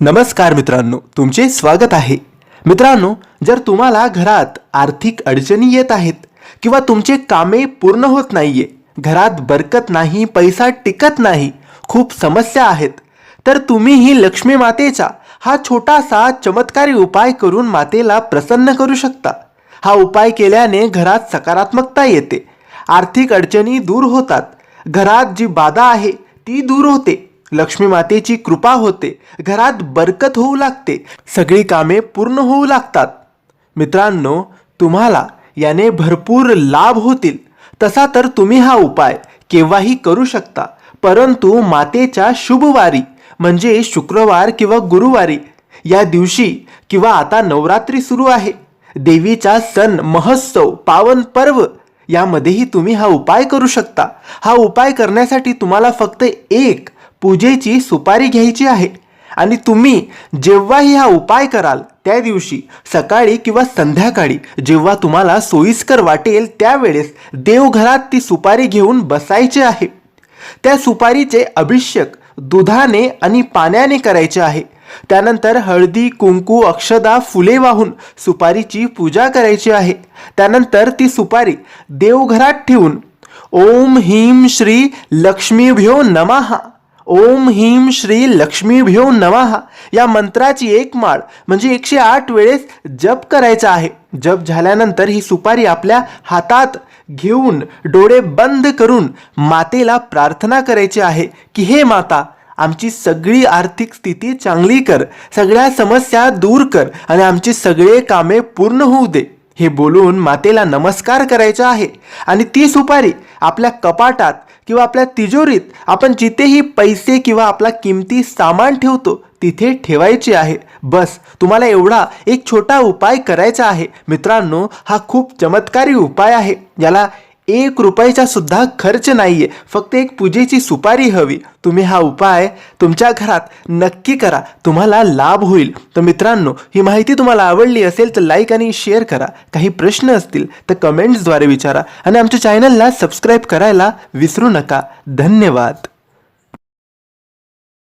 नमस्कार मित्रांनो तुमचे स्वागत आहे. मित्रांनो जर तुम्हाला घरात आर्थिक अडचणी येत आहेत किंवा तुमचे कामे पूर्ण होत नाहीये घरात बरकत नाही पैसा टिकत नाही खूप समस्या आहेत तर तुम्हीही लक्ष्मी मातेचा हा छोटासा चमत्कारी उपाय करून मातेला प्रसन्न करू शकता. हा उपाय केल्याने घरात सकारात्मकता येते. आर्थिक अडचणी दूर होतात. घरात जी बाधा आहे ती दूर होते. लक्ष्मी मातेची कृपा होते. घरात बरकत होऊ लागते. सगळी कामे पूर्ण होऊ लागतात. मित्रांनो तुम्हाला याने भरपूर लाभ होतील. तसा तर तुम्ही हा उपाय केव्हाही करू शकता. परंतु मातेच्या शुभवारी म्हणजे शुक्रवार किंवा गुरुवारी या दिवशी किंवा आता नवरात्री सुरू आहे. देवीचा सण महोत्सव पावन पर्व यामध्येही तुम्ही हा उपाय करू शकता. हा उपाय करण्यासाठी तुम्हाला फक्त एक पूजेची सुपारी घ्यायची आहे. आणि तुम्ही जेव्हाही हा उपाय कराल त्या दिवशी सकाळी किंवा संध्याकाळी जेव्हा तुम्हाला सोयीस्कर वाटेल त्यावेळेस देवघरात ती सुपारी घेऊन बसायची आहे. त्या सुपारीचे अभिषेक दुधाने आणि पाण्याने करायचे आहे. त्यानंतर हळदी कुंकू अक्षदा फुले वाहून सुपारीची पूजा करायची आहे. त्यानंतर ती सुपारी देवघरात ठेवून ओम ह्रीं श्री लक्ष्मीभ्यो नमहा ओम ह्रीम श्री लक्ष्मीभ्यो नमः. या मंत्राची एक माळ म्हणजे एकशे आठ वेळेस जप करायचा आहे. जप झाल्यानंतर ही सुपारी आपल्या हातात घेऊन डोळे बंद करून मातेला प्रार्थना करायची आहे की हे माता आमची सगळी आर्थिक स्थिती चांगली कर सगळ्या समस्या दूर कर आणि आमची सगळे कामे पूर्ण होऊ दे. हे बोलून मातेला नमस्कार करायचा आहे. आणि ती सुपारी आपल्या कपाटात किंवा आपल्या तिजोरीत आपण जिथेही पैसे किंवा आपला किमती सामान ठेवतो तिथे ठेवायची आहे. बस तुम्हाला एवढा एक छोटा उपाय करायचा आहे. मित्रांनो हा खूप चमत्कारी उपाय आहे. याला एक रुपयाचा सुद्धा खर्च नाहीये. फक्त एक पूजेची सुपारी हवी. तुम्ही हा उपाय तुमच्या घरात नक्की करा. तुम्हाला लाभ होईल. तर मित्रांनो ही माहिती तुम्हाला आवडली असेल तर लाईक आणि शेअर करा. काही प्रश्न असतील तर कमेंट्सद्वारे विचारा. आणि आमच्या चॅनलला सबस्क्राईब करायला विसरू नका. धन्यवाद.